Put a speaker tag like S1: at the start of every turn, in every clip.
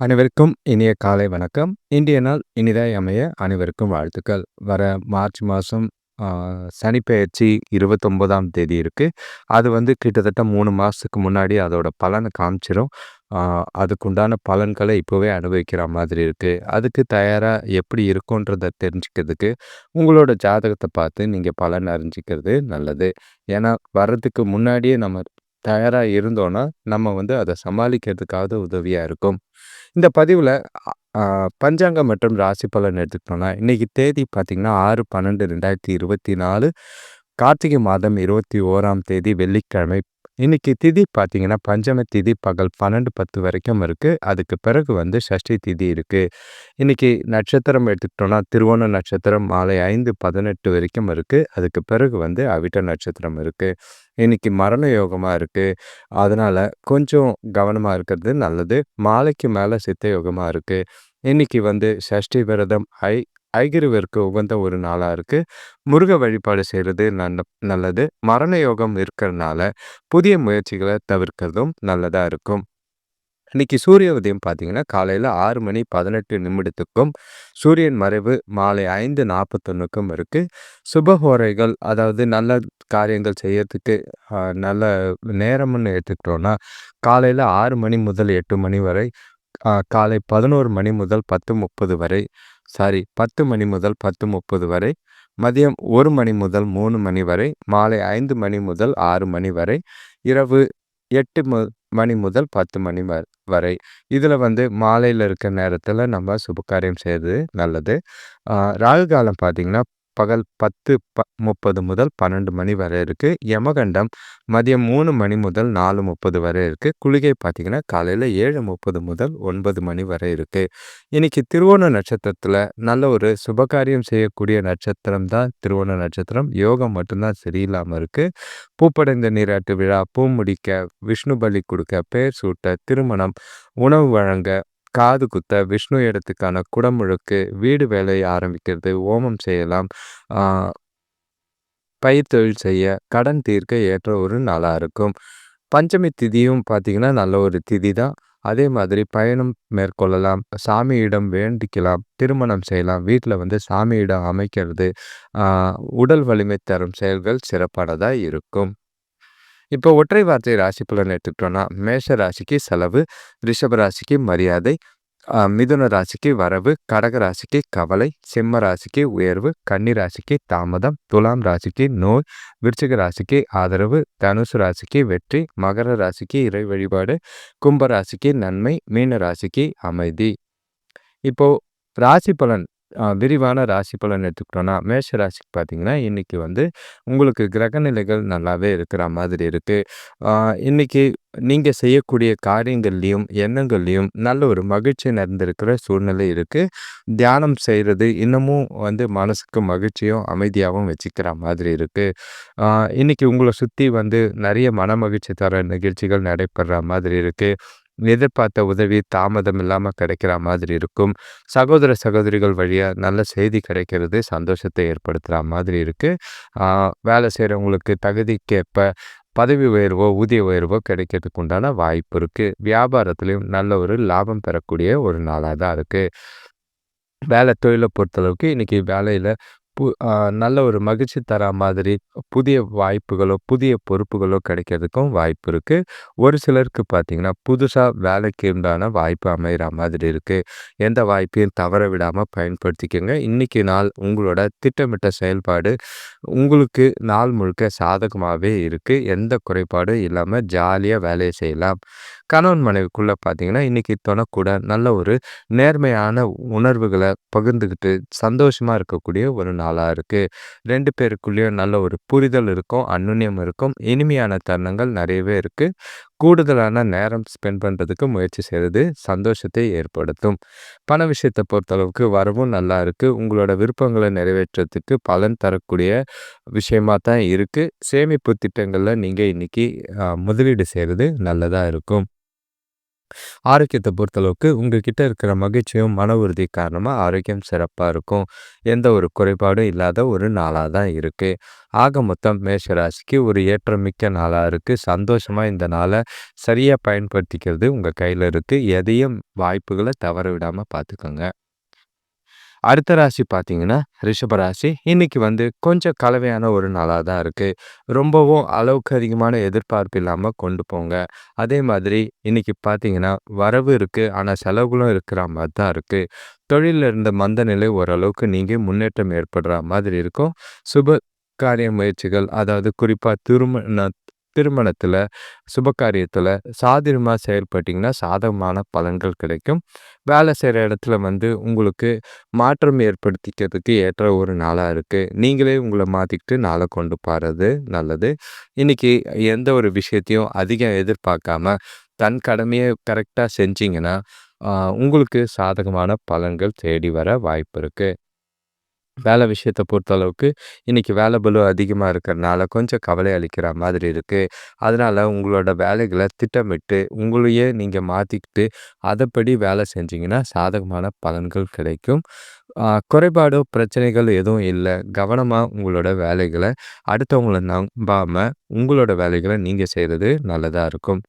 S1: அனைவருக்கும் இனிய காலை வணக்கம். இன்றைய நாள் இனிதாய் அமைய அனைவருக்கும் வாழ்த்துக்கள். வர மார்ச் மாதம் சனிப்பெயர்ச்சி இருபத்தொம்போதாம் தேதி இருக்குது அது வந்து கிட்டத்தட்ட மூணு மாதத்துக்கு முன்னாடி அதோட பலனை காமிச்சிடும் அதுக்குண்டான பலன்களை இப்போவே அனுபவிக்கிற மாதிரி இருக்குது அதுக்கு தயாராக எப்படி இருக்குன்றத தெரிஞ்சுக்கிறதுக்கு, உங்களோட ஜாதகத்தை பார்த்து நீங்கள் பலன் அறிஞ்சிக்கிறது நல்லது. ஏன்னா வர்றதுக்கு முன்னாடியே நம்ம தயாராக இருந்தோன்னா, நம்ம வந்து அதை சமாளிக்கிறதுக்காவது உதவியாக இருக்கும். இந்த பதிவில் பஞ்சாங்கம் மற்றும் ராசி பலன் எடுத்துக்கிட்டோம்னா இன்றைக்கி தேதி பார்த்திங்கன்னா ஆறு பன்னெண்டு ரெண்டாயிரத்தி இருபத்தி நாலு கார்த்திகை மாதம் இருபத்தி ஓராம் தேதி வெள்ளிக்கிழமை இன்றைக்கி திதி பார்த்திங்கன்னா பஞ்சம திதி பகல் பன்னெண்டு பத்து வரைக்கும் இருக்குது அதுக்கு பிறகு வந்து சஷ்டி திதி இருக்குது இன்றைக்கி நட்சத்திரம் எடுத்துக்கிட்டோன்னா திருவோண நட்சத்திரம் மாலை ஐந்து பதினெட்டு வரைக்கும் இருக்குது அதுக்கு பிறகு வந்து அவிட்ட நட்சத்திரம் இருக்குது இன்றைக்கி மரண யோகமாக இருக்குது அதனால் கொஞ்சம் கவனமாக இருக்கிறது நல்லது. மாலைக்கு மேலே சித்த யோகமாக இருக்குது இன்றைக்கி வந்து சஷ்டி விரதம் ஐ ஐகிருவிற்கு உகந்த ஒரு நாளாக இருக்குது முருக வழிபாடு செய்கிறது நல்ல நல்லது. மரண யோகம் இருக்கிறதுனால புதிய முயற்சிகளை தவிர்க்கிறதும் நல்லதாக இருக்கும். இன்னைக்கு சூரிய உதயம் பார்த்தீங்கன்னா காலையில் ஆறு மணி பதினெட்டு நிமிடத்துக்கும் சூரியன் மறைவு மாலை ஐந்து நாற்பத்தொன்னுக்கும் இருக்குது சுபஹோரைகள் அதாவது நல்ல காரியங்கள் செய்யறதுக்கு நல்ல நேரம்னு எடுத்துக்கிட்டோன்னா காலையில் ஆறு மணி முதல் எட்டு மணி வரை காலை பதினோரு மணி முதல் பத்து முப்பது வரை சாரி பத்து மணி முதல் பத்து முப்பது வரை மதியம் ஒரு மணி முதல் மூணு மணி வரை மாலை ஐந்து மணி முதல் ஆறு மணி வரை இரவு எட்டு மு மணி முதல் பத்து மணி வரை. இதில் வந்து மாலையில் இருக்க நேரத்தில் நம்ம சுபகாரியம் செய்கிறது நல்லது. ராகு காலம் பார்த்திங்கன்னா பகல் பத்து ப முப்பது முதல் பன்னெண்டு மணி வரை இருக்குது யமகண்டம் மதியம் மூணு மணி முதல் நாலு முப்பது வரை இருக்குது குளிகை பார்த்திங்கன்னா காலையில் ஏழு முப்பது முதல் ஒன்பது மணி வரை இருக்குது இன்றைக்கி திருவோண நட்சத்திரத்தில் நல்ல ஒரு சுபகாரியம் செய்யக்கூடிய நட்சத்திரம் தான் திருவோண நட்சத்திரம். யோகம் மட்டும்தான் சரியில்லாமல் இருக்குது பூப்படைந்த நீராட்டு விழா பூ முடிக்க விஷ்ணு பலி கொடுக்க பேர் சூட்ட திருமணம் உணவு வழங்க காது குத்த விஷ்ணு இடத்துக்கான குடமுழுக்கு வீடு வேலையை ஆரம்பிக்கிறது ஓமம் செய்யலாம் பயிர்த்தொழில் செய்ய கடன் தீர்க்க ஏற்ற ஒரு நாளாக இருக்கும். பஞ்சமி திதியும் பார்த்திங்கன்னா நல்ல ஒரு திதி தான். அதே மாதிரி பயணம் மேற்கொள்ளலாம் சாமியிடம் வேண்டிக்கலாம் திருமணம் செய்யலாம் வீட்டில் வந்து சாமியிடம் அமைக்கிறது உடல் வலிமை தரும் செயல்கள் சிறப்பானதாக இருக்கும். இப்போ ஒற்றை வார்த்தை ராசி பலன் எடுத்துக்கிட்டோன்னா மேஷ ராசிக்கு செலவு ரிஷப ராசிக்கு மரியாதை மிதுன ராசிக்கு வரவு கடக ராசிக்கு கவலை சிம்ம ராசிக்கு உயர்வு கன்னி ராசிக்கு தாமதம் துலாம் ராசிக்கு நோய் விருச்சிக ராசிக்கு ஆதரவு தனுசு ராசிக்கு வெற்றி மகர ராசிக்கு இறை வழிபாடு கும்ப ராசிக்கு நன்மை மீன ராசிக்கு அமைதி. இப்போ ராசி பலன் விரிவான ராசி பலன் எடுத்துக்கிட்டோன்னா மேஷ ராசிக்கு பார்த்தீங்கன்னா இன்றைக்கி வந்து உங்களுக்கு கிரகநிலைகள் நல்லாவே இருக்கிற மாதிரி இருக்குது இன்றைக்கி நீங்கள் செய்யக்கூடிய காரியங்கள்லேயும் எண்ணங்கள்லேயும் நல்ல ஒரு மகிழ்ச்சி நிறைந்திருக்கிற சூழ்நிலை இருக்குது தியானம் செய்கிறது இன்னமும் வந்து மனசுக்கு மகிழ்ச்சியும் அமைதியாகவும் வச்சுக்கிற மாதிரி இருக்குது இன்றைக்கி உங்களை சுற்றி வந்து நிறைய மன மகிழ்ச்சி தர நிகழ்ச்சிகள் நடைபெற மாதிரி இருக்குது எதிர்பார்த்த உதவி தாமதம் இல்லாமல் கிடைக்கிற மாதிரி இருக்கும். சகோதர சகோதரிகள் வழியாக நல்ல செய்தி கிடைக்கிறது சந்தோஷத்தை ஏற்படுத்துகிற மாதிரி இருக்குது வேலை செய்கிறவங்களுக்கு தகுதிக்கேற்ப பதவி உயர்வோ ஊதிய உயர்வோ கிடைக்கிறதுக்கு உண்டான வாய்ப்பு இருக்குது வியாபாரத்துலேயும் நல்ல ஒரு லாபம் பெறக்கூடிய ஒரு நாளாக தான் இருக்குது வேலை தொழிலை பொறுத்தளவுக்கு இன்றைக்கி வேலையில் பு நல்ல ஒரு மகிழ்ச்சி தர மாதிரி புதிய வாய்ப்புகளோ, புதிய பொறுப்புகளோ கிடைக்கிறதுக்கும் வாய்ப்பு இருக்குது ஒரு சிலருக்கு பார்த்தீங்கன்னா, புதுசாக வேலைக்கு உண்டான வாய்ப்பு அமைகிற மாதிரி இருக்குது எந்த வாய்ப்பையும் தவற விடாமல் பயன்படுத்திக்கோங்க. இன்றைக்கி நாள் உங்களோட திட்டமிட்ட செயல்பாடு உங்களுக்கு நாள் முழுக்க சாதகமாகவே இருக்குது எந்த குறைபாடும் இல்லாமல் ஜாலியாக வேலையை செய்யலாம். கணவன் மனைவிக்குள்ளே பார்த்தீங்கன்னா, இன்றைக்கி தொணக்கூட நல்ல ஒரு நேர்மையான உணர்வுகளை பகிர்ந்துக்கிட்டு சந்தோஷமாக இருக்கக்கூடிய ஒரு நாள் நாளாக இருக்குது ரெண்டு பேருக்குள்ளேயும் நல்ல ஒரு புரிதல் இருக்கும் அன்னுன்யம் இருக்கும். இனிமையான தருணங்கள் நிறையவே இருக்குது கூடுதலான நேரம் ஸ்பெண்ட் பண்ணுறதுக்கு முயற்சி செய்கிறது சந்தோஷத்தை ஏற்படுத்தும். பண விஷயத்தை பொறுத்தளவுக்கு வரவும் நல்லா இருக்குது உங்களோட விருப்பங்களை நிறைவேற்றுறதுக்கு பலன் தரக்கூடிய விஷயமாக தான் இருக்குது சேமிப்பு திட்டங்களில் நீங்கள் இன்றைக்கி முதலீடு செய்கிறது நல்லதாக இருக்கும். ஆரோக்கியத்தை பொறுத்தளவுக்கு உங்ககிட்ட இருக்கிற மகிழ்ச்சியும் மன உறுதி காரணமாக ஆரோக்கியம் சிறப்பாக இருக்கும். எந்த ஒரு குறைபாடும் இல்லாத ஒரு நாளாக தான் இருக்குது ஆக மொத்தம் மேஷராசிக்கு ஒரு ஏற்றமிக்க நாளாக இருக்குது சந்தோஷமாக இந்த நாளை சரியாக பயன்படுத்திக்கிறது உங்கள் கையில் இருக்குது எதையும் வாய்ப்புகளை தவற விடாமல் பார்த்துக்கோங்க அடுத்த ராசி பார்த்தீங்கன்னா ரிஷபராசி இன்னைக்கு வந்து கொஞ்சம் கலவையான ஒரு நாளாக தான் இருக்குது ரொம்பவும் அளவுக்கு அதிகமான எதிர்பார்ப்பு இல்லாமல் கொண்டு போங்க. அதே மாதிரி இன்னைக்கு பார்த்தீங்கன்னா வரவு இருக்குது ஆனால் செலவுகளும் இருக்கிற மாதிரி தான் இருக்குது தொழிலில் இருந்த மந்த நிலை ஓரளவுக்கு நீங்கள் முன்னேற்றம் ஏற்படுற மாதிரி இருக்கும். சுப காரிய முயற்சிகள் அதாவது குறிப்பாக திருமண திருமணத்தில் சுபகாரியத்தில் சாதிரமாக செயல்பட்டிங்கன்னா சாதகமான பலன்கள் கிடைக்கும். வேலை செய்கிற இடத்துல வந்து உங்களுக்கு மாற்றம் ஏற்படுத்திக்கிறதுக்கு ஏற்ற ஒரு நாளாக இருக்குது நீங்களே உங்களை மாற்றிக்கிட்டு நாளை கொண்டு போகிறது நல்லது. இன்றைக்கி எந்த ஒரு விஷயத்தையும் அதிகம் எதிர்பார்க்காம தன் கடமையை கரெக்டாக செஞ்சிங்கன்னா உங்களுக்கு சாதகமான பலன்கள் தேடி வர வாய்ப்பு இருக்குது வேலை விஷயத்த பொறுத்தளவுக்கு இன்றைக்கி வேலை பலு அதிகமாக இருக்கிறனால கொஞ்சம் கவலை அளிக்கிற மாதிரி இருக்குது அதனால் உங்களோட வேலைகளை திட்டமிட்டு உங்களையே நீங்கள் மாற்றிக்கிட்டு அதைப்படி வேலை செஞ்சிங்கன்னா சாதகமான பலன்கள் கிடைக்கும். குறைபாடோ பிரச்சனைகள் எதுவும் இல்லை. கவனமாக உங்களோட வேலைகளை அடுத்தவங்களை நம்பாமல் உங்களோட வேலைகளை நீங்கள் செய்கிறது நல்லதாக இருக்கும்.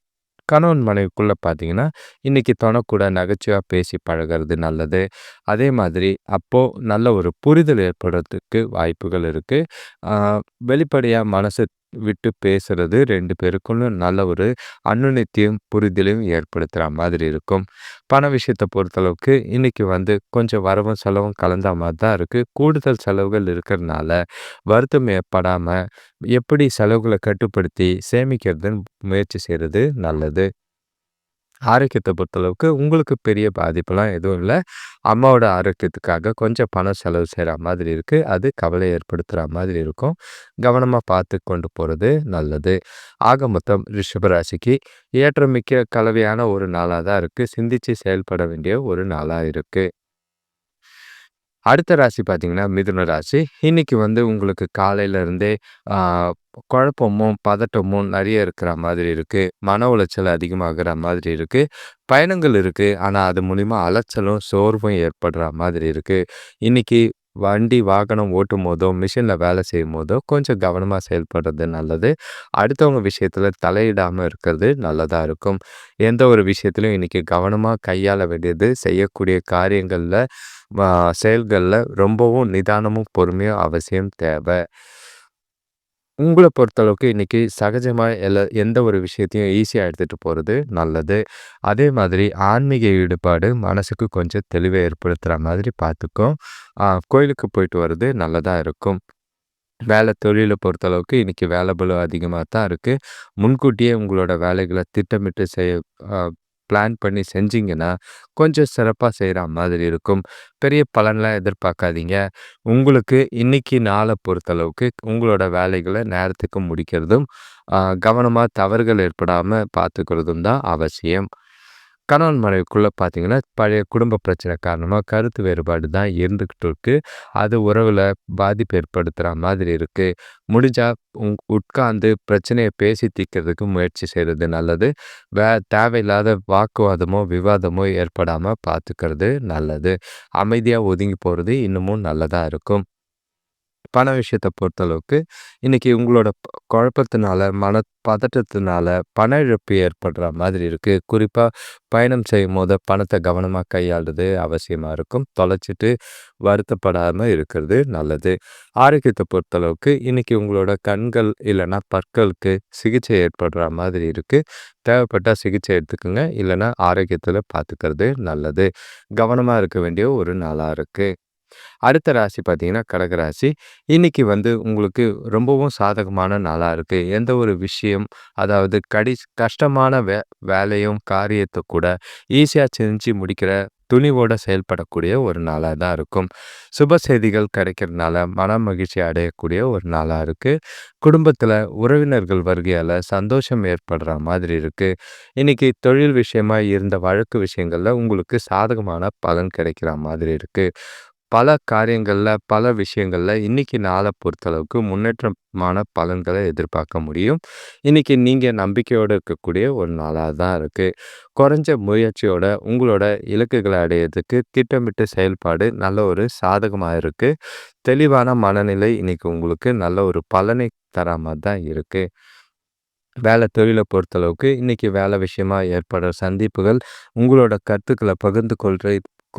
S1: கணவன் மனைவிக்குள்ளே பார்த்தீங்கன்னா இன்றைக்கி தொணக்கூட நகைச்சுவாக பேசி பழகிறது நல்லது. அதே மாதிரி அப்போது நல்ல ஒரு புரிதல் ஏற்படுறதுக்கு வாய்ப்புகள் இருக்குது வெளிப்படையாக மனசு விட்டு பேசுறது ரெண்டு பேருக்குள்ள நல்ல ஒரு அன்னுநித்தியம் புரிதலையும் ஏற்படுத்துகிற மாதிரி இருக்கும். பண விஷயத்தை பொறுத்தளவுக்கு இன்றைக்கி வந்து கொஞ்சம் வரவும் செலவும் கலந்த மாதிரி தான் இருக்குது கூடுதல் செலவுகள் இருக்கிறதுனால வருத்தம் ஏற்படாமல் எப்படி செலவுகளை கட்டுப்படுத்தி சேமிக்கிறதுன்னு முயற்சி செய்கிறது நல்லது. ஆரோக்கியத்தை பொறுத்தளவுக்கு உங்களுக்கு பெரிய பாதிப்புலாம் எதுவும் இல்லை. அம்மாவோட ஆரோக்கியத்துக்காக கொஞ்சம் பணம் செலவு செய்கிற மாதிரி இருக்குது அது கவலை ஏற்படுத்துகிற மாதிரி இருக்கும். கவனமாக பார்த்து கொண்டு போகிறது நல்லது. ஆக மொத்தம் ரிஷபராசிக்கு ஏற்றமிக்க கலவையான ஒரு நாளாக தான் இருக்குது சிந்தித்து செயல்பட வேண்டிய ஒரு நாளாக இருக்குது அடுத்த ராசி பார்த்தீங்கன்னா மிதுன ராசி. இன்னைக்கு வந்து உங்களுக்கு காலையிலேருந்தே குழப்பமும் பதட்டமும் நிறைய இருக்கிற மாதிரி இருக்குது மன உளைச்சல் அதிகமாகிற மாதிரி இருக்குது பயணங்கள் இருக்குது ஆனால் அது மூலிமா அலைச்சலும் சோர்வும் ஏற்படுற மாதிரி இருக்குது இன்றைக்கி வண்டி வாகனம் ஓட்டும் போதோ மிஷினில் வேலை செய்யும் போதோ கொஞ்சம் கவனமாக செயல்படுறது நல்லது. அடுத்தவங்க விஷயத்தில் தலையிடாமல் இருக்கிறது நல்லதாக இருக்கும். எந்த ஒரு விஷயத்துலையும் இன்றைக்கி கவனமாக கையாள வேண்டியது. செய்யக்கூடிய காரியங்களில் செயல்களில் ரொம்பவும் நிதானமும் பொறுமையும் அவசியம் தேவை. உங்களை பொறுத்தளவுக்கு இன்றைக்கி சகஜமாக எல்லா எந்த ஒரு விஷயத்தையும் ஈஸியாக எடுத்துகிட்டு போகிறது நல்லது. அதே மாதிரி ஆன்மீக ஈடுபாடு மனசுக்கு கொஞ்சம் தெளிவை ஏற்படுத்துகிற மாதிரி பார்த்துக்கும் கோயிலுக்கு போயிட்டு வர்றது நல்லதாக இருக்கும். வேலை தொழிலை பொறுத்தளவுக்கு இன்றைக்கி வேலை பலம் அதிகமாக தான் இருக்குது முன்கூட்டியே உங்களோட வேலைகளை திட்டமிட்டு செய்ய பிளான் பண்ணி செஞ்சிங்கன்னா கொஞ்சம் சிறப்பாக செய்கிற மாதிரி இருக்கும். பெரிய பலன்லாம் எதிர்பார்க்காதீங்க. உங்களுக்கு இன்றைக்கி நாளை பொறுத்தளவுக்கு உங்களோட வேலைகளை நேரத்துக்கு முடிக்கிறதும் கவனமாக தவறுகள் ஏற்படாமல் பார்த்துக்கிறதும் தான் அவசியம். கணவன் மனைவிக்குள்ளே பார்த்தீங்கன்னா பழைய குடும்ப பிரச்சனை காரணமாக கருத்து வேறுபாடு தான் இருந்துக்கிட்டு இருக்குது அது உறவில் பாதிப்பு ஏற்படுத்துகிற மாதிரி இருக்குது முடிஞ்சால் உங் உட்கார்ந்து பிரச்சனையை பேசி தீர்க்கிறதுக்கு முயற்சி செய்கிறது நல்லது. வே தேவையில்லாத வாக்குவாதமோ விவாதமோ ஏற்படாமல் பார்த்துக்கிறது நல்லது. அமைதியாக ஒதுங்கி போகிறது இன்னமும் நல்லதாக இருக்கும். பண விஷயத்தை பொறுத்தளவுக்கு இன்றைக்கி உங்களோட குழப்பத்தினால மன பதட்டத்தினால பண இழப்பு ஏற்படுற மாதிரி இருக்குது குறிப்பாக பயணம் செய்யும் போது பணத்தை கவனமாக கையாளுறது அவசியமாக இருக்கும். தொலைச்சிட்டு வருத்தப்படாமல் இருக்கிறது நல்லது. ஆரோக்கியத்தை பொறுத்தளவுக்கு இன்றைக்கி உங்களோட கண்கள் இல்லைன்னா பற்களுக்கு சிகிச்சை ஏற்படுற மாதிரி இருக்குது தேவைப்பட்டால் சிகிச்சை எடுத்துக்கோங்க. இல்லைன்னா ஆரோக்கியத்தில் பார்த்துக்கிறது நல்லது. கவனமாக இருக்க வேண்டிய ஒரு நாளாக இருக்குது அடுத்த ராசி பார்த்தீங்கன்னா கடகராசி இன்னைக்கு வந்து உங்களுக்கு ரொம்பவும் சாதகமான நாளாக இருக்குது எந்த ஒரு விஷயம் அதாவது கடி கஷ்டமான வே வேலையும் காரியத்தை கூட ஈஸியாக செஞ்சு முடிக்கிற துணிவோடு செயல்படக்கூடிய ஒரு நாளாக தான் இருக்கும். சுப செய்திகள் கிடைக்கிறதுனால மன மகிழ்ச்சி அடையக்கூடிய ஒரு நாளாக இருக்குது குடும்பத்தில் உறவினர்கள் வருகையால் சந்தோஷம் ஏற்படுற மாதிரி இருக்குது இன்றைக்கி தொழில் விஷயமா இருந்த வழக்கு விஷயங்களில் உங்களுக்கு சாதகமான பலன் கிடைக்கிற மாதிரி இருக்குது பல காரியங்களில் பல விஷயங்கள்ல இன்னைக்கு நாள பொறுத்தளவுக்கு முன்னேற்றமான பலன்கள எதிர்பார்க்க முடியும். இன்னைக்கு நீங்க நம்பிக்கையோட இருக்கக்கூடிய ஒரு நாளா தான் இருக்கு. குறைஞ்ச முயற்சியோட உங்களோட இலக்குகள அடையறதுக்கு திட்டமிட்ட செயல்பாடு நல்ல ஒரு சாதகமா இருக்கு. தெளிவான மனநிலை இன்னைக்கு உங்களுக்கு நல்ல ஒரு பலனை தரா மாரி தான் இருக்கு. வேலை தொழில பொறுத்தளவுக்கு இன்னைக்கு வேலை விஷயமா ஏற்படுற சந்திப்புகள், உங்களோட கருத்துக்கள பகிர்ந்து கொள்ற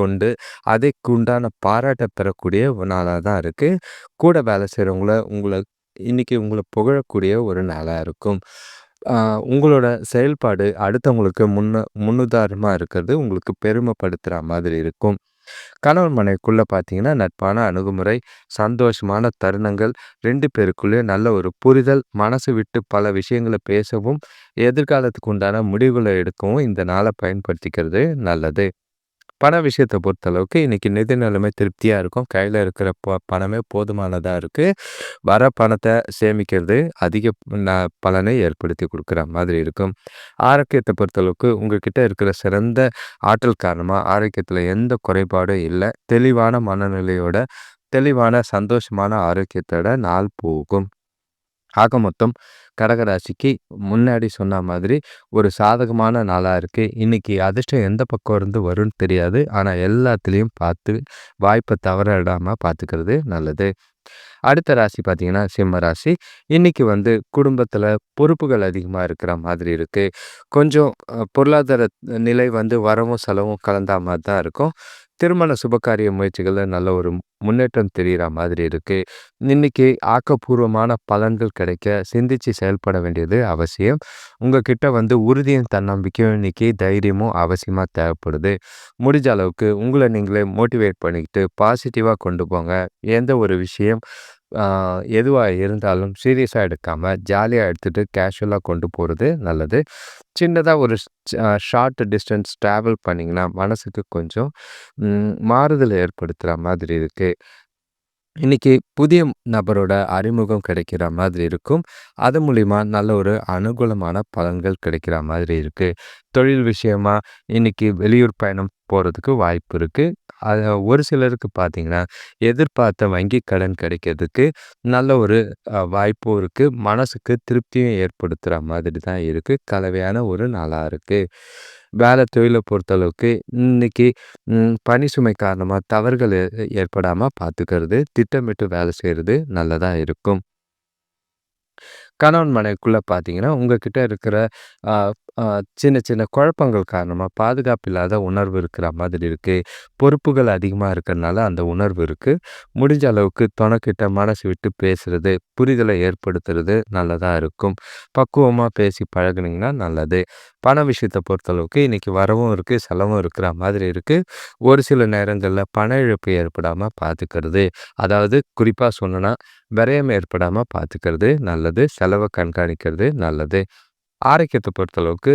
S1: கொண்டு அதுக்கு உண்டான பாராட்ட பெறக்கூடிய ஒரு நாளாக தான் இருக்குது கூட வேலை செய்கிறவங்கள உங்களை இன்னைக்கு உங்களை புகழக்கூடிய ஒரு நாளாக இருக்கும். உங்களோட செயல்பாடு அடுத்தவங்களுக்கு முன்ன முன்னுதாரணமாக இருக்கிறது உங்களுக்கு பெருமைப்படுத்துகிற மாதிரி இருக்கும். கணவன் மனைக்குள்ளே பார்த்தீங்கன்னா, நட்பான அணுகுமுறை, சந்தோஷமான தருணங்கள் 2 பேருக்குள்ளயும் நல்ல ஒரு புரிதல், மனசு விட்டு பல விஷயங்களை பேசவும், எதிர்காலத்துக்கு உண்டான முடிவுகளை எடுக்கவும் இந்த நாளை பயன்படுத்திக்கிறது நல்லது. பண விஷயத்தை பொறுத்தளவுக்கு இன்னைக்கு நிதி நிலைமை திருப்தியாக இருக்கும். கையில் இருக்கிற ப பணமே போதுமானதாக இருக்குது வர பணத்தை சேமிக்கிறது அதிக ந பலனை ஏற்படுத்தி கொடுக்குற மாதிரி இருக்கும். ஆரோக்கியத்தை பொறுத்தளவுக்கு உங்ககிட்ட இருக்கிற சிறந்த ஆற்றல் காரணமாக ஆரோக்கியத்தில் எந்த குறைபாடும் இல்லை தெளிவான மனநிலையோட, தெளிவான சந்தோஷமான ஆரோக்கியத்தோட நாள் போகும். ஆக மொத்தம் கடக ராசிக்கு முன்னாடி சொன்ன மாதிரி ஒரு சாதகமான நாளாக இருக்குது இன்னைக்கு அதிர்ஷ்டம் எந்த பக்கம் இருந்து வரும்னு தெரியாது. ஆனால் எல்லாத்துலேயும் பார்த்து வாய்ப்பை தவற பார்த்துக்கிறது நல்லது. அடுத்த ராசி பார்த்தீங்கன்னா, சிம்ம ராசி. இன்னைக்கு வந்து குடும்பத்தில் பொறுப்புகள் அதிகமாக இருக்கிற மாதிரி இருக்குது கொஞ்சம் பொருளாதார நிலை வந்து வரவும், செலவும் கலந்தா மாதிரி தான் இருக்கும். திருமண சுபகாரிய முயற்சிகளில் நல்ல ஒரு முன்னேற்றம் தெரியிற மாதிரி இருக்குது இன்னைக்கு ஆக்கப்பூர்வமான பலன்கள் கிடைக்க சிந்தித்து செயல்பட வேண்டியது அவசியம். உங்ககிட்ட வந்து உறுதியும், தன்னம்பிக்கையும் இன்னைக்கு தைரியமும் அவசியமாக தேவைப்படுது. முடிஞ்ச அளவுக்கு உங்களை நீங்களே மோட்டிவேட் பண்ணிக்கிட்டு பாசிட்டிவாக கொண்டு போங்க. எந்த ஒரு விஷயம் எதுவாக இருந்தாலும் சீரியஸாக எடுக்காமல் ஜாலியாக எடுத்துகிட்டு கேஷுவலாக கொண்டு போகிறது நல்லது. சின்னதாக ஒரு ஷார்ட் டிஸ்டன்ஸ் ட்ராவல் பண்ணிங்கன்னா மனசுக்கு கொஞ்சம் மாறுதல் ஏற்படுத்துகிற மாதிரி இருக்குது இன்றைக்கி புதிய நபரோட அறிமுகம் கிடைக்கிற மாதிரி இருக்கும். அது மூலிமா நல்ல ஒரு அனுகூலமான பலன்கள் கிடைக்கிற மாதிரி இருக்குது தொழில் விஷயமா இன்றைக்கி வெளியூர் பயணம் போகிறதுக்கு வாய்ப்பு இருக்குது அது ஒரு சிலருக்கு பார்த்தீங்கன்னா, எதிர்பார்த்த வங்கி கடன் கிடைக்கிறதுக்கு நல்ல ஒரு வாய்ப்பும் இருக்குது மனசுக்கு திருப்தியும் ஏற்படுத்துகிற மாதிரி தான் இருக்குது கலவையான ஒரு நாளாக இருக்குது வேலை தொழிலை பொறுத்தளவுக்கு இன்னைக்கு பணி சுமை காரணமாக தவறுகள் ஏற்படாமல் பார்த்துக்கிறது, திட்டமிட்டு வேலை செய்கிறது நல்லதாக இருக்கும். கணவன் மனைவிக்குள்ளே பார்த்தீங்கன்னா, உங்ககிட்ட இருக்கிற சின்ன சின்ன குழப்பங்கள் காரணமாக பாதுகாப்பு இல்லாத உணர்வு இருக்கிற மாதிரி இருக்குது பொறுப்புகள் அதிகமாக இருக்கிறனால அந்த உணர்வு இருக்குது முடிஞ்ச அளவுக்கு தொணைக்கிட்ட மனசு விட்டு பேசுறது, புரிதலை ஏற்படுத்துறது நல்லதாக இருக்கும். பக்குவமாக பேசி பழகுனீங்கன்னா நல்லது. பண விஷயத்த பொறுத்தளவுக்கு இன்றைக்கி வரவும் இருக்குது செலவும் இருக்கிற மாதிரி இருக்குது ஒரு சில நேரங்களில் பண இழப்பு ஏற்படாமல் பார்த்துக்கிறது. அதாவது குறிப்பாக சொல்லணும்னா, விரயம் ஏற்படாமல் பார்த்துக்கிறது நல்லது. செலவை கண்காணிக்கிறது நல்லது. ஆரோக்கியத்தை பொறுத்தளவுக்கு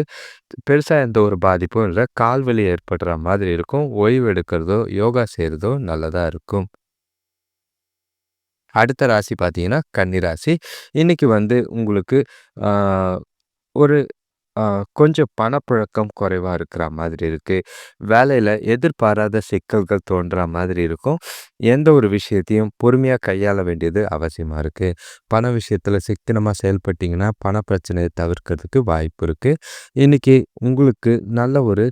S1: பெருசாக எந்த ஒரு பாதிப்பும் இல்லை கால் வலி ஏற்படுற மாதிரி இருக்கும். ஓய்வு எடுக்கிறதோ, யோகா செய்கிறதோ நல்லதாக இருக்கும். அடுத்த ராசி பார்த்தீங்கன்னா, கன்னி ராசி. இன்றைக்கி வந்து உங்களுக்கு ஒரு ஆ கொஞ்சம் பணப்புழக்கம் குறைவா இருக்கிற மாதிரி இருக்கு. வேலையில எதிர்பாராத சிக்கல்கள் தோன்றா மாதிரி இருக்கும். எந்த ஒரு விஷயத்தையும் பொறுமையா கையாள வேண்டியது அவசியமா இருக்கு. பண விஷயத்துல சிக்கனமா செயல்பட்டீங்கன்னா, பண பிரச்சனைய தவிர்க்கிறதுக்கு வாய்ப்பு இருக்கு. இன்னைக்கு உங்களுக்கு நல்ல ஒரு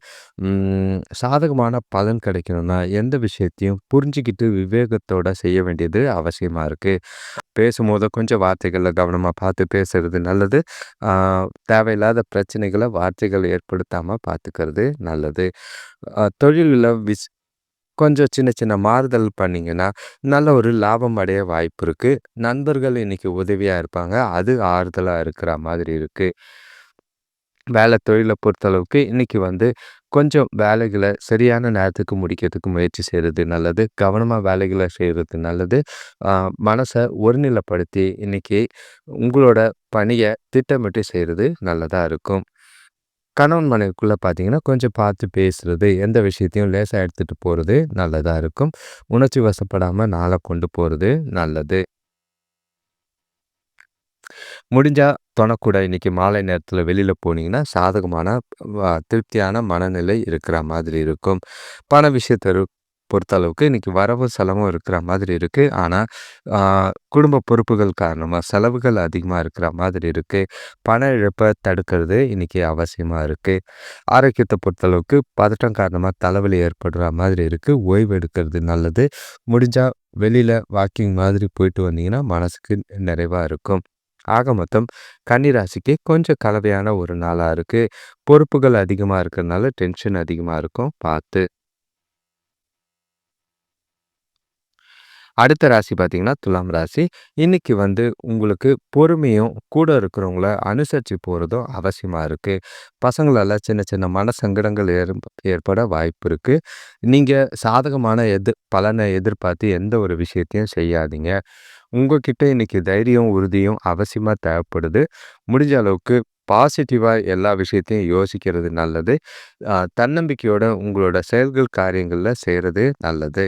S1: ம் சாதகமான பலன் கிடைக்கணும்னா, எந்த விஷயத்தையும் புரிஞ்சுக்கிட்டு விவேகத்தோட செய்ய வேண்டியது அவசியமா இருக்கு. பேசும்போது கொஞ்சம் வார்த்தைகளை கவனமா பார்த்து பேசுறது நல்லது. ஆ தேவையில்லாத பிரச்சனைகளை வார்த்தைகள் ஏற்படுத்தாமல் பார்த்துக்கிறது நல்லது. தொழிலில் விஸ் கொஞ்சம் சின்ன சின்ன மாறுதல் பண்ணீங்கன்னா, நல்ல ஒரு லாபம் அடைய வாய்ப்பு இருக்குது நண்பர்கள் இன்றைக்கி உதவியாக இருப்பாங்க. அது ஆறுதலாக இருக்கிற மாதிரி இருக்குது வேலை தொழிலை பொறுத்தளவுக்கு இன்றைக்கி வந்து கொஞ்சம் வேலைகளை சரியான நேரத்துக்கு முடிக்கிறதுக்கு முயற்சி செய்கிறது நல்லது. கவனமாக வேலைகளை செய்கிறது நல்லது. மனசை ஒருநிலைப்படுத்தி இன்னைக்கு உங்களோட பணியை திட்டமிட்டு செய்கிறது நல்லதாக இருக்கும். கணவன் மனைவிக்குள்ளே பார்த்தீங்கன்னா, கொஞ்சம் பார்த்து பேசுகிறது எந்த விஷயத்தையும் லேசாக எடுத்துகிட்டு போகிறது நல்லதாக இருக்கும். உணர்ச்சி வசப்படாமல் நாளை கொண்டு போகிறது நல்லது. முடிஞ்சால் தொண இன்றைக்கி மாலை நேரத்தில் வெளியில் போனீங்கன்னா, சாதகமான திருப்தியான மனநிலை இருக்கிற மாதிரி இருக்கும். பண விஷயத்தை பொறுத்தளவுக்கு இன்றைக்கி வரவு செலவும் இருக்கிற மாதிரி இருக்குது ஆனால் குடும்ப பொறுப்புகள் காரணமாக செலவுகள் அதிகமாக இருக்கிற மாதிரி இருக்குது பண இழப்பை தடுக்கிறது இன்றைக்கி அவசியமாக இருக்குது ஆரோக்கியத்தை பொறுத்தளவுக்கு பதட்டம் காரணமாக தலைவலி ஏற்படுற மாதிரி இருக்குது ஓய்வு எடுக்கிறது நல்லது. முடிஞ்சால் வெளியில் வாக்கிங் மாதிரி போயிட்டு வந்தீங்கன்னா மனசுக்கு நிறைவாக இருக்கும். ஆக மொத்தம் கன்னிராசிக்கு கொஞ்சம் கலவையான ஒரு நாளாக இருக்குது பொறுப்புகள் அதிகமாக இருக்கிறதுனால டென்ஷன் அதிகமாக இருக்கும். பார்த்து. அடுத்த ராசி பார்த்தீங்கன்னா துலாம் ராசி. இன்னைக்கு வந்து உங்களுக்கு பொறுமையும் கூட இருக்கிறவங்கள அனுசரித்து போகிறதும் அவசியமாக இருக்குது பசங்களால் சின்ன சின்ன மன சங்கடங்கள் ஏற் ஏற்பட வாய்ப்பு இருக்குது நீங்கள் சாதகமான எது பலனை எதிர்பார்த்து எந்த ஒரு விஷயத்தையும் செய்யாதீங்க. உங்ககிட்ட இன்னைக்கு தைரியம் உறுதியும் அவசியமாக தேவைப்படுது. முடிஞ்ச அளவுக்கு பாசிட்டிவாக எல்லா விஷயத்தையும் யோசிக்கிறது நல்லது. தன்னம்பிக்கையோட உங்களோட செயல்கள் காரியங்களில் செய்கிறது நல்லது.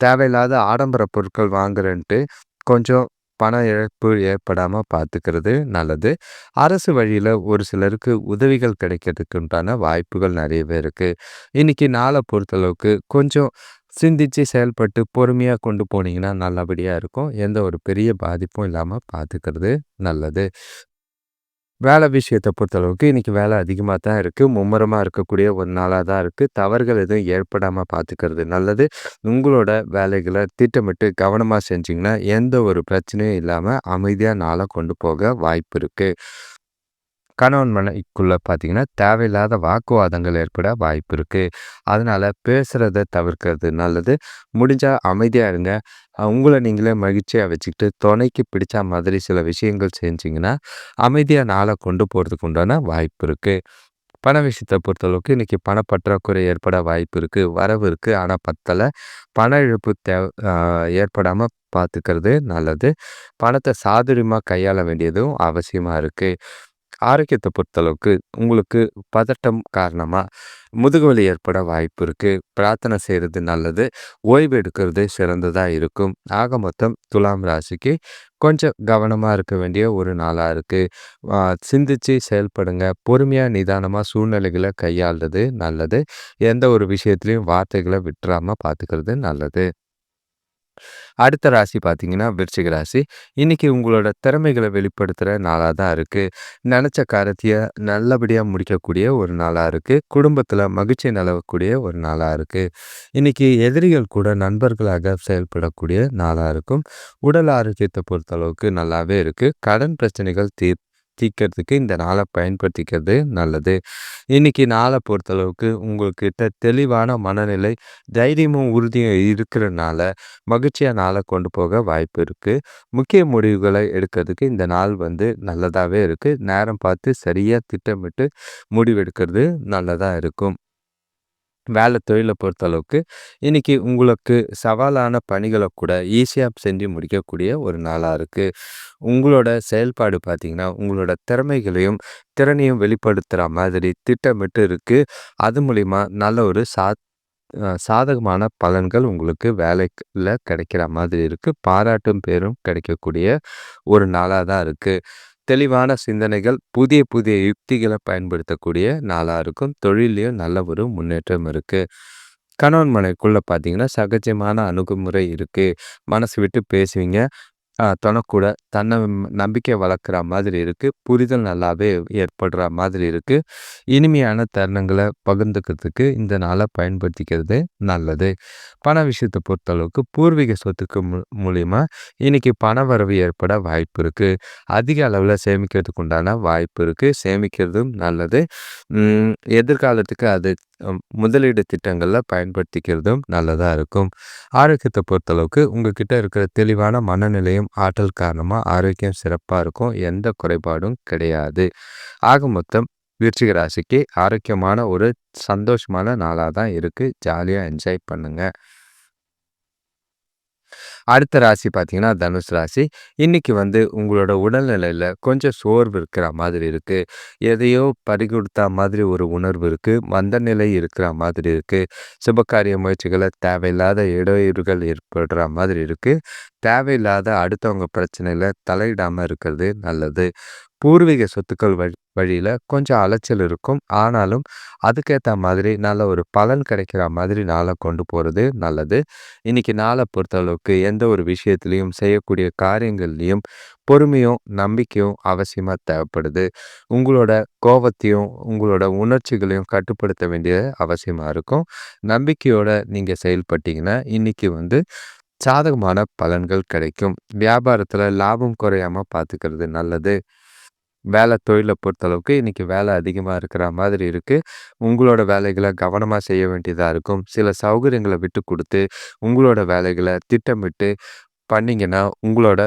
S1: தேவையில்லாத ஆடம்பர பொருட்கள் வாங்குறேன்ட்டு கொஞ்சம் பண இழப்பு ஏற்படாமல் பார்த்துக்கிறது நல்லது. அரசு வழியில் ஒரு சிலருக்கு உதவிகள் கிடைக்கிறதுக்கு உண்டான வாய்ப்புகள் நிறையவே இருக்குது இன்றைக்கி நாளை பொறுத்தளவுக்கு கொஞ்சம் சிந்தித்து செயல்பட்டு பொறுமையாக கொண்டு போனீங்கன்னா நல்லபடியாக இருக்கும். எந்த ஒரு பெரிய பாதிப்பும் இல்லாமல் பார்த்துக்கிறது நல்லது. வேலை விஷயத்தை பொறுத்தளவுக்கு இன்றைக்கி வேலை அதிகமாக தான் இருக்குது மும்முரமாக இருக்கக்கூடிய ஒரு நாளாக தான் இருக்குது தவறுகள் எதுவும் ஏற்படாமல் பார்த்துக்கிறது நல்லது. உங்களோட வேலைகளை திட்டமிட்டு கவனமாக செஞ்சிங்கன்னா எந்த ஒரு பிரச்சனையும் இல்லாமல் அமைதியாக நாளாக கொண்டு போக வாய்ப்பு இருக்குது கணவன் மனைக்குள்ளே பார்த்தீங்கன்னா தேவையில்லாத வாக்குவாதங்கள் ஏற்பட வாய்ப்பு இருக்குது அதனால் பேசுகிறத தவிர்க்கிறது நல்லது. முடிஞ்சால் அமைதியாக இருங்க. உங்களை நீங்களே மகிழ்ச்சியாக வச்சுக்கிட்டு துணைக்கு பிடிச்ச மாதிரி சில விஷயங்கள் செஞ்சிங்கன்னா அமைதியாக நாளை கொண்டு போகிறதுக்கு உண்டான வாய்ப்பு இருக்குது பண விஷயத்தை பொறுத்தளவுக்கு இன்றைக்கி பணப்பற்றாக்குறை ஏற்பட வாய்ப்பு இருக்குது வரவு இருக்குது ஆனால் பத்தலை. பண இழப்பு தேவை ஏற்படாமல் பார்த்துக்கிறது நல்லது. பணத்தை சாதுரியமாக கையாள வேண்டியதும் அவசியமாக இருக்குது ஆரோக்கியத்தை பொறுத்தளவுக்கு உங்களுக்கு பதட்டம் காரணமாக முதுகுவலி ஏற்பட வாய்ப்பு இருக்குது பிரார்த்தனை செய்கிறது நல்லது. ஓய்வு எடுக்கிறது சிறந்ததாக இருக்கும். ஆக மொத்தம் துலாம் ராசிக்கு கொஞ்சம் கவனமாக இருக்க வேண்டிய ஒரு நாளாக இருக்குது சிந்திச்சு செயல்படுங்க. பொறுமையாக நிதானமாக சூழ்நிலைகளை கையாளுறது நல்லது. எந்த ஒரு விஷயத்துலையும் வார்த்தைகளை விட்டுறாமல் பார்த்துக்கிறது நல்லது. அடுத்த ராசி பார்த்தீங்கன்னா விருச்சிக ராசி. இன்னைக்கு உங்களோட திறமைகளை வெளிப்படுத்துகிற நாளாக தான் இருக்குது நினச்ச காரத்தையை நல்லபடியாக முடிக்கக்கூடிய ஒரு நாளாக இருக்குது குடும்பத்தில் மகிழ்ச்சி நிலவக்கூடிய ஒரு நாளாக இருக்குது இன்னைக்கு எதிரிகள் கூட நண்பர்களாக செயல்படக்கூடிய நாளாக இருக்கும். உடல் ஆரோக்கியத்தை பொறுத்தளவுக்கு நல்லாவே இருக்குது கடன் பிரச்சனைகள் தீர் தீர்க்கறதுக்கு இந்த நாளை பயன்படுத்திக்கிறது நல்லது. இன்னைக்கு நாளை பொறுத்தளவுக்கு உங்கள்கிட்ட தெளிவான மனநிலை தைரியமும் உறுதியும் இருக்கிறனால மகிழ்ச்சியாக நாளை கொண்டு போக வாய்ப்பு இருக்குது முக்கிய முடிவுகளை எடுக்கிறதுக்கு இந்த நாள் வந்து நல்லதாகவே இருக்குது நேரம் பார்த்து சரியாக திட்டமிட்டு முடிவெடுக்கிறது நல்லதாக இருக்கும். வேலை தொழிலை பொறுத்தளவுக்கு இன்றைக்கி உங்களுக்கு சவாலான பணிகளை கூட ஈஸியாக செஞ்சு முடிக்கக்கூடிய ஒரு நாளாக இருக்குது உங்களோட செயல்பாடு பார்த்திங்கன்னா உங்களோட திறமைகளையும் திறனையும் வெளிப்படுத்துகிற மாதிரி திட்டமிட்டு இருக்குது அது மூலிமா நல்ல ஒரு சா சாதகமான பலன்கள் உங்களுக்கு வேலையில் கிடைக்கிற மாதிரி இருக்குது பாராட்டும் பேரும் கிடைக்கக்கூடிய ஒரு நாளாக தான் இருக்குது தெளிவான சிந்தனைகள் புதிய புதிய யுக்திகளை பயன்படுத்தக்கூடிய நாளாக இருக்கும் தொழிலையும் நல்ல ஒரு முன்னேற்றம் இருக்குது கணவன் மனைக்குள்ளே பார்த்தீங்கன்னா சகஜமான அணுகுமுறை இருக்குது மனசு விட்டு பேசுவீங்க. தனக்கூட தன்னை நம்பிக்கை வளர்க்குற மாதிரி இருக்குது புரிதல் நல்லாவே ஏற்படுற மாதிரி இருக்குது இனிமையான தருணங்களை பகிர்ந்துக்கிறதுக்கு இந்த நாளை பயன்படுத்திக்கிறது நல்லது. பண விஷயத்தை பொறுத்தளவுக்கு பூர்வீக சொத்துக்கு மு மூலிமா இன்றைக்கி பண வரவு ஏற்பட வாய்ப்பு இருக்குது அதிக அளவில் சேமிக்கிறதுக்கு உண்டான வாய்ப்பு இருக்குது சேமிக்கிறதும் நல்லது. எதிர்காலத்துக்கு அது முதலீடு திட்டங்களில் பயன்படுத்திக்கிறதும் நல்லதாக இருக்கும். ஆரோக்கியத்தை பொறுத்தளவுக்கு உங்ககிட்ட இருக்கிற தெளிவான மனநிலையும் ஆற்றல் காரணமாக ஆரோக்கியம் சிறப்பாக இருக்கும். எந்த குறைபாடும் கிடையாது. ஆக மொத்தம் விருச்சிக ராசிக்கு ஆரோக்கியமான ஒரு சந்தோஷமான நாளாக தான் இருக்குது ஜாலியாக என்ஜாய் பண்ணுங்கள் அடுத்த ராசி பார்த்தீங்கன்னா தனுஷ் ராசி. இன்றைக்கி வந்து உங்களோட உடல்நிலையில் கொஞ்சம் சோர்வு இருக்கிற மாதிரி இருக்குது எதையோ பறிகொடுத்தா மாதிரி ஒரு உணர்வு இருக்குது மந்த நிலை இருக்கிற மாதிரி இருக்குது சுபகாரிய முயற்சிகளை தேவையில்லாத இடையூறுகள் ஏற்படுற மாதிரி இருக்குது தேவையில்லாத அடுத்தவங்க பிரச்சனையில் தலையிடாமல் இருக்கிறது நல்லது. பூர்வீக சொத்துக்கள் வழி வழியில் கொஞ்சம் அலைச்சல் இருக்கும். ஆனாலும் அதுக்கேற்ற மாதிரி நல்ல ஒரு பலன் கிடைக்கிற மாதிரி நாளை கொண்டு போகிறது நல்லது. இன்றைக்கி நாளை பொறுத்தளவுக்கு எந்த ஒரு விஷயத்துலையும் செய்யக்கூடிய காரியங்கள்லேயும் பொறுமையும் நம்பிக்கையும் அவசியமாக தேவைப்படுது. உங்களோட கோபத்தையும் உங்களோட உணர்ச்சிகளையும் கட்டுப்படுத்த வேண்டிய அவசியமாக இருக்கும். நம்பிக்கையோட நீங்கள் செயல்பட்டீங்கன்னா இன்றைக்கி வந்து சாதகமான பலன்கள் கிடைக்கும். வியாபாரத்தில் லாபம் குறையாமல் பார்த்துக்கிறது நல்லது. வேலை தொழிலை பொறுத்தளவுக்கு இன்றைக்கி வேலை அதிகமாக இருக்கிற மாதிரி இருக்குது உங்களோட வேலைகளை கவனமாக செய்ய வேண்டியதாக இருக்கும். சில சௌகரியங்களை விட்டு கொடுத்து உங்களோட வேலைகளை திட்டமிட்டு பண்ணிங்கன்னா உங்களோட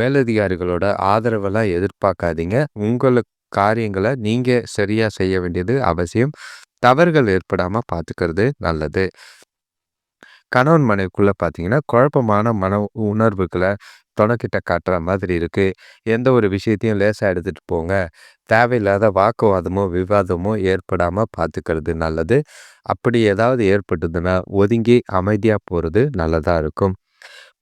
S1: மேலதிகாரிகளோட ஆதரவெல்லாம் எதிர்பார்க்காதீங்க. உங்களுக்கு காரியங்களை நீங்கள் சரியாக செய்ய வேண்டியது அவசியம். தவறுகள் ஏற்படாமல் பார்த்துக்கிறது நல்லது. கணவன் மனைவிக்குள்ளே பார்த்தீங்கன்னா குழப்பமான மன உணர்வுகளை துணைக்கிட்ட காட்டுற மாதிரி இருக்குது எந்த ஒரு விஷயத்தையும் லேசாக எடுத்துகிட்டு போங்க. தேவையில்லாத வாக்குவாதமோ விவாதமோ ஏற்படாமல் பார்த்துக்கிறது நல்லது. அப்படி ஏதாவது ஏற்பட்டதுன்னா ஒதுங்கி அமைதியாக போகிறது நல்லதாக இருக்கும்.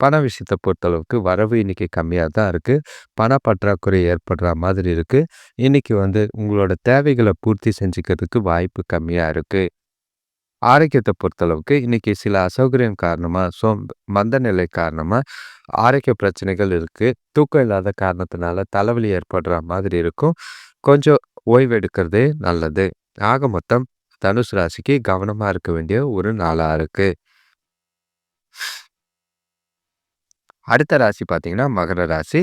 S1: பண விஷயத்தை பொறுத்தளவுக்கு வரவு இன்றைக்கி கம்மியாக தான் இருக்குது பண பற்றாக்குறை ஏற்படுற மாதிரி இருக்குது இன்றைக்கி வந்து உங்களோட தேவைகளை பூர்த்தி செஞ்சுக்கிறதுக்கு வாய்ப்பு கம்மியாக இருக்குது ஆரோக்கியத்தை பொறுத்தளவுக்கு இன்றைக்கி சில அசௌகரியம் காரணமாக சோம் மந்த நிலை காரணமாக ஆரோக்கிய பிரச்சனைகள் இருக்குது தூக்கம் இல்லாத காரணத்தினால தலைவலி ஏற்படுற மாதிரி இருக்கும். கொஞ்சம் ஓய்வு எடுக்கிறதே நல்லது. ஆக மொத்தம் தனுசு ராசிக்கு கவனமாக இருக்க வேண்டிய ஒரு நாளாக இருக்குது அடுத்த ராசி பார்த்தீங்கன்னா மகர ராசி.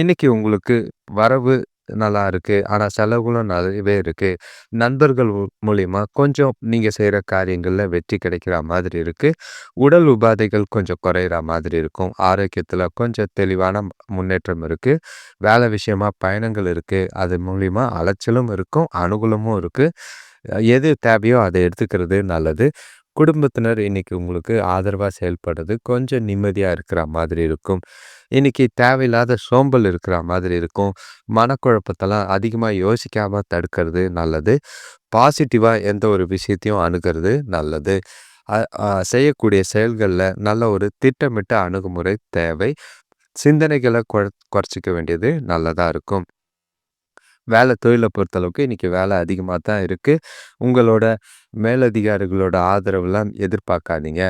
S1: இன்னைக்கு உங்களுக்கு வரவு நல்லா இருக்குது ஆனால் செலவுகளும் நிறையவே இருக்குது நண்பர்கள் மூலிமா கொஞ்சம் நீங்கள் செய்கிற காரியங்களில் வெற்றி கிடைக்கிற மாதிரி இருக்குது உடல் உபாதைகள் கொஞ்சம் குறையிற மாதிரி இருக்கும். ஆரோக்கியத்தில் கொஞ்சம் தெளிவான முன்னேற்றம் இருக்குது வேலை விஷயமா பயணங்கள் இருக்குது அது மூலிமா அலைச்சலும் இருக்கும், அனுகூலமும் இருக்குது எது தேவையோ அதை எடுத்துக்கிறது நல்லது. குடும்பத்தினர் இன்றைக்கி உங்களுக்கு ஆதரவாக செயல்படுறது கொஞ்சம் நிம்மதியாக இருக்கிற மாதிரி இருக்கும். இன்றைக்கி தேவையில்லாத சோம்பல் இருக்கிற மாதிரி இருக்கும். மனக்குழப்பத்தெல்லாம் அதிகமாக யோசிக்காமல் தடுக்கிறது நல்லது. பாசிட்டிவாக எந்த ஒரு விஷயத்தையும் அணுகிறது நல்லது. செய்யக்கூடிய செயல்களில் நல்ல ஒரு திட்டமிட்ட அணுகுமுறை தேவை. சிந்தனைகளை குறை குறைச்சிக்க வேண்டியது நல்லதாக இருக்கும். வேலை தொழிலை பொறுத்தளவுக்கு இன்றைக்கி வேலை அதிகமாக தான் இருக்குது உங்களோட மேலதிகாரிகளோட ஆதரவுலாம் எதிர்பார்க்காதீங்க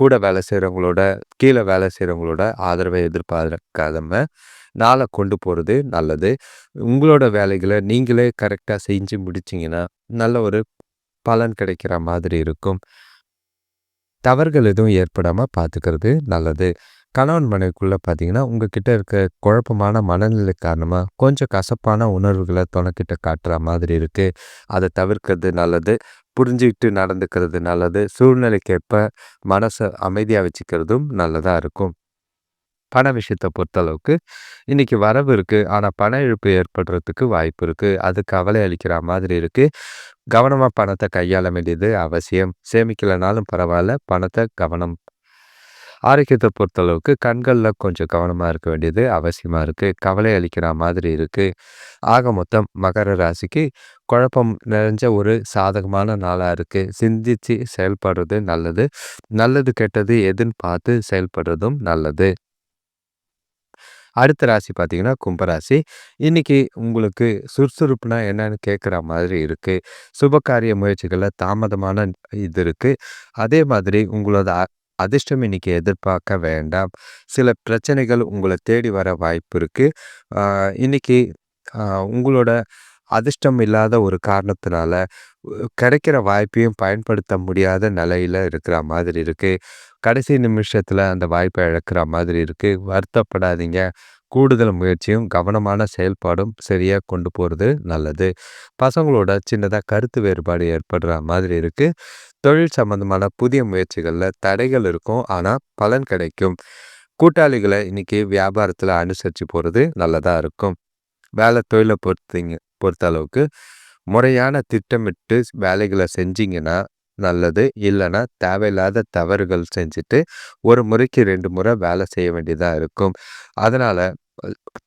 S1: கூட வேலை செய்கிறவங்களோட கீழே வேலை செய்கிறவங்களோட ஆதரவை எதிர்பார்க்காதம நாளை கொண்டு போகிறது நல்லது. உங்களோட வேலைகளை நீங்களே கரெக்டாக செஞ்சு முடிச்சிங்கன்னா நல்ல ஒரு பலன் கிடைக்கிற மாதிரி இருக்கும். தவறுகள் எதுவும் ஏற்படாமல் பார்த்துக்கிறது நல்லது. கணவன் மனைவிக்குள்ளே பார்த்தீங்கன்னா உங்ககிட்ட இருக்க குழப்பமான மனநிலை காரணமாக கொஞ்சம் கசப்பான உணர்வுகளை தொனக்கிட்ட காட்டுற மாதிரி இருக்குது அதை தவிர்க்கிறது நல்லது. புரிஞ்சுக்கிட்டு நடந்துக்கிறது நல்லது. சூழ்நிலைக்கேற்ப மனசை அமைதியாக வச்சுக்கிறதும் நல்லதாக இருக்கும். பண விஷயத்தை பொறுத்தளவுக்கு இன்றைக்கி வரவு இருக்குது ஆனால் பண இழப்பு ஏற்படுறதுக்கு வாய்ப்பு இருக்குது அது கவலை அளிக்கிற மாதிரி இருக்குது கவனமாக பணத்தை கையாள வேண்டியது அவசியம். சேமிக்கலைனாலும் பரவாயில்ல. பணத்தை கவனம் ஆரோக்கியத்தை பொறுத்தளவுக்கு கண்களில் கொஞ்சம் கவனமாக இருக்க வேண்டியது அவசியமாக இருக்குது கவலை அளிக்கிற மாதிரி இருக்குது ஆக மொத்தம் மகர ராசிக்கு குழப்பம் நிறைஞ்ச ஒரு சாதகமான நாளாக இருக்குது சிந்தித்து செயல்படுறது நல்லது. நல்லது கெட்டது எதுன்னு பார்த்து செயல்படுறதும் நல்லது. அடுத்த ராசி பார்த்தீங்கன்னா கும்பராசி. இன்னைக்கு உங்களுக்கு சுறுசுறுப்புனா என்னன்னு கேட்குற மாதிரி இருக்குது சுபகாரிய முயற்சிகளில் தாமதமான இது இருக்குது அதே மாதிரி உங்களோட அதிர்ஷ்டம் இன்னைக்கு எதிர்பார்க்க வேண்டாம். சில பிரச்சனைகள் உங்களை தேடி வர வாய்ப்பு இருக்குது இன்னைக்கு உங்களோட அதிர்ஷ்டம் இல்லாத ஒரு காரணத்தினால கிடைக்கிற வாய்ப்பையும் பயன்படுத்த முடியாத நிலையில் இருக்கிற மாதிரி இருக்குது கடைசி நிமிஷத்தில் அந்த வாய்ப்பை இழக்கிற மாதிரி இருக்குது வருத்தப்படாதீங்க. கூடுதல் முயற்சியும் கவனமான செயல்பாடும் சரியாக கொண்டு போகிறது நல்லது. பசங்களோட சின்னதாக கருத்து வேறுபாடு ஏற்படுற மாதிரி இருக்குது தொழில் சம்மந்தமான புதிய முயற்சிகளில் தடைகள் இருக்கும். ஆனால் பலன் கிடைக்கும். கூட்டாளிகளை இன்னைக்கு வியாபாரத்தில் அனுசரித்து போகிறது நல்லதாக இருக்கும். வேலை தொழிலை பொறுத்தீங்க பொறுத்த அளவுக்கு முறையான திட்டமிட்டு வேலைகளை செஞ்சிங்கன்னா நல்லது. இல்லைன்னா தேவையில்லாத தவறுகள் செஞ்சுட்டு ஒரு முறைக்கு ரெண்டு முறை வேலை செய்ய வேண்டியதாக இருக்கும். அதனால்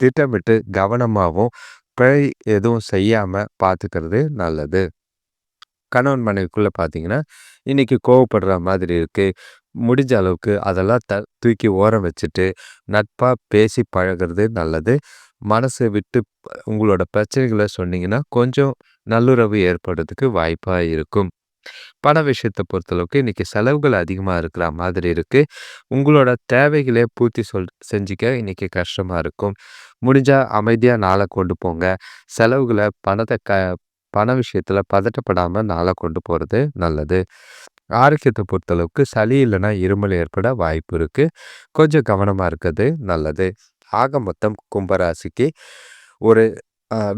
S1: திட்டமிட்டு கவனமாகவும் பிழை எதுவும் செய்யாமல் பார்த்துக்கிறது நல்லது. கணவன் மனைவிக்குள்ளே பார்த்தீங்கன்னா இன்றைக்கி கோவப்படுற மாதிரி இருக்குது முடிஞ்ச அளவுக்கு அதெல்லாம் த தூக்கி ஓரம் வச்சுட்டு நட்பாக பேசி பழகிறது நல்லது. மனசை விட்டு உங்களோட பிரச்சனைகளை சொன்னீங்கன்னா கொஞ்சம் நல்லுறவு ஏற்படுறதுக்கு வாய்ப்பாக இருக்கும். பண விஷயத்தை பொறுத்தளவுக்கு இன்றைக்கி செலவுகள் அதிகமாக இருக்கிற மாதிரி இருக்குது உங்களோட தேவைகளே பூர்த்தி சொல் செஞ்சுக்க இன்றைக்கி கஷ்டமாக இருக்கும். முடிஞ்சால் அமைதியாக நாளை கொண்டு போங்க. செலவுகளை பணத்தை க பண விஷயத்தில் பதட்டப்படாமல் நாளை கொண்டு போகிறது நல்லது. ஆரோக்கியத்தை பொறுத்தளவுக்கு சளி இல்லைன்னா இருமல் ஏற்பட வாய்ப்பு இருக்குது கொஞ்சம் கவனமாக இருக்கிறது நல்லது. ஆக மொத்தம் கும்பராசிக்கு ஒரு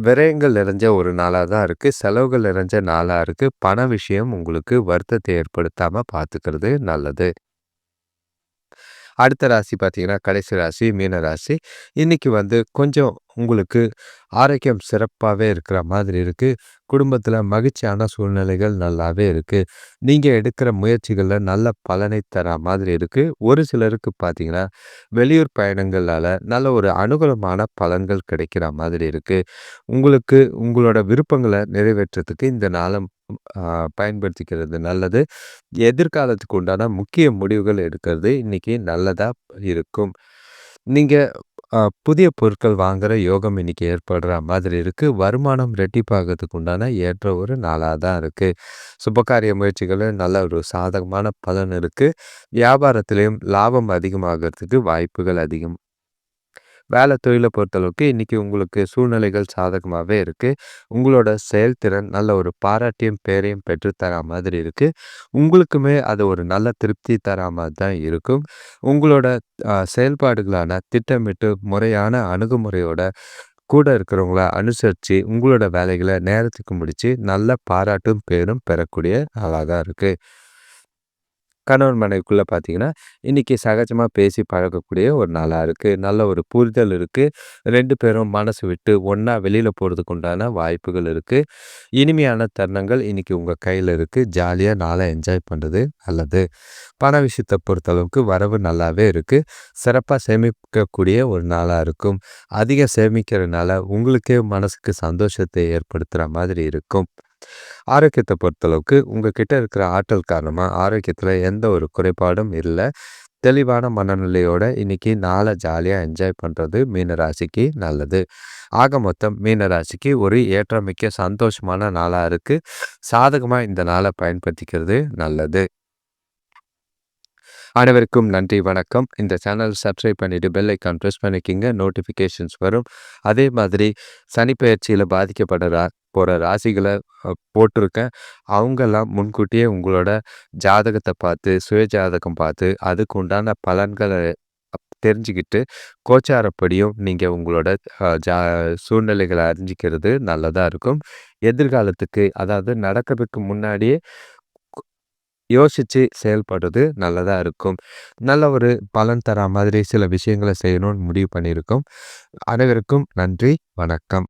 S1: விரயங்கள் நிறைஞ்ச ஒரு நாளாக தான் இருக்குது செலவுகள் நிறைஞ்ச நாளாக இருக்குது பண விஷயம் உங்களுக்கு வருத்தத்தை ஏற்படுத்தாமல் பார்த்துக்கிறது நல்லது. அடுத்த ராசி பார்த்தீங்கன்னா கடைசி ராசி மீன ராசி. இன்றைக்கி வந்து கொஞ்சம் உங்களுக்கு ஆரோக்கியம் சிறப்பாகவே இருக்கிற மாதிரி இருக்குது குடும்பத்தில் மகிழ்ச்சியான சூழ்நிலைகள் நல்லாவே இருக்குது நீங்கள் எடுக்கிற முயற்சிகளில் நல்ல பலனை தர மாதிரி இருக்குது ஒரு சிலருக்கு பார்த்தீங்கன்னா வெளியூர் பயணங்களால் நல்ல ஒரு அனுகூலமான பலன்கள் கிடைக்கிற மாதிரி இருக்குது உங்களுக்கு உங்களோட விருப்பங்களை நிறைவேற்றுறதுக்கு இந்த நாளம் பயன்படுத்திக்கிறது நல்லது. எதிர்காலத்துக்கு உண்டான முக்கிய முடிவுகள் எடுக்கிறது இன்றைக்கி நல்லதாக இருக்கும். நீங்கள் புதிய பொருட்கள் வாங்குகிற யோகம் இன்னைக்கு ஏற்படுற மாதிரி இருக்குது வருமானம் ரெட்டிப்பாகிறதுக்கு உண்டான ஏற்ற ஒரு நாளாக தான் இருக்குது சுபகாரிய முயற்சிகளில் நல்ல ஒரு சாதகமான பலன் இருக்குது வியாபாரத்திலையும் லாபம் அதிகமாகறதுக்கு வாய்ப்புகள் அதிகம். வேலை தொழிலை பொறுத்தளவுக்கு இன்றைக்கி உங்களுக்கு சூழ்நிலைகள் சாதகமாகவே இருக்குது உங்களோட செயல்திறன் நல்ல ஒரு பாராட்டியும் பேரையும் பெற்றுத்தர மாதிரி இருக்குது உங்களுக்குமே அது ஒரு நல்ல திருப்தி தர மாதிரி தான் இருக்கும். உங்களோட செயல்பாடுகளான திட்டமிட்டு முறையான அணுகுமுறையோட கூட இருக்கிறவங்கள அனுசரித்து உங்களோட வேலைகளை நேரத்துக்கு முடித்து நல்ல பாராட்டும் பேரும் பெறக்கூடிய நாளாக தான் இருக்குது கணவன் மனைவிக்குள்ளே பார்த்தீங்கன்னா, இன்றைக்கி சகஜமாக பேசி பழகக்கூடிய ஒரு நாளாக இருக்குது. நல்ல ஒரு புரிதல் இருக்குது. ரெண்டு பேரும் மனசு விட்டு ஒன்றா வெளியில் போகிறதுக்கு உண்டான வாய்ப்புகள் இருக்குது. இனிமையான தருணங்கள் இன்றைக்கி உங்கள் கையில் இருக்குது. ஜாலியாக நாளாக என்ஜாய் பண்ணுறது நல்லது. பண விஷயத்தை பொறுத்தளவுக்கு வரவு நல்லாவே இருக்குது. சிறப்பாக சேமிக்கக்கூடிய ஒரு நாளாக இருக்கும். அதிகம் சேமிக்கிறதுனால உங்களுக்கே மனசுக்கு சந்தோஷத்தை ஏற்படுத்துகிற மாதிரி இருக்கும். ஆரோக்கியத்தை பொறுத்தளவுக்கு உங்ககிட்ட இருக்கிற ஆற்றல் காரணமாக ஆரோக்கியத்தில் எந்த ஒரு குறைபாடும் இல்லை. தெளிவான மனநிலையோட இன்னைக்கு நாளை ஜாலியாக என்ஜாய் பண்ணுறது மீனராசிக்கு நல்லது. ஆக மொத்தம் மீனராசிக்கு ஒரு ஏற்றமிக்க சந்தோஷமான நாளாக இருக்குது சாதகமாக இந்த நாளை பயன்படுத்திக்கிறது நல்லது. அனைவருக்கும் நன்றி வணக்கம். இந்த சேனல் சப்ஸ்கிரைப் பண்ணிவிட்டு பெல் ஐக்கான் ப்ரெஸ் பண்ணிக்கிங்க. நோட்டிஃபிகேஷன்ஸ் வரும். அதே மாதிரி சனிப்பயிற்சியில் பாதிக்கப்படுற போகிற ராசிகளை போட்டிருக்கேன். அவங்கெல்லாம் முன்கூட்டியே உங்களோட ஜாதகத்தை பார்த்து சுய ஜாதகம் பார்த்து அதுக்கு உண்டான பலன்களை தெரிஞ்சுக்கிட்டு கோச்சாரப்படியும் நீங்கள் உங்களோட ஜா சூழ்நிலைகளை அறிஞ்சிக்கிறது நல்லதாக இருக்கும். எதிர்காலத்துக்கு அதாவது நடக்கிறதுக்கு முன்னாடியே யோசித்து செயல்படுறது நல்லதாக இருக்கும். நல்ல ஒரு பலன் தர மாதிரி சில விஷயங்களை செய்யணும்னு முடிவு பண்ணியிருக்கோம். அனைவருக்கும் நன்றி வணக்கம்.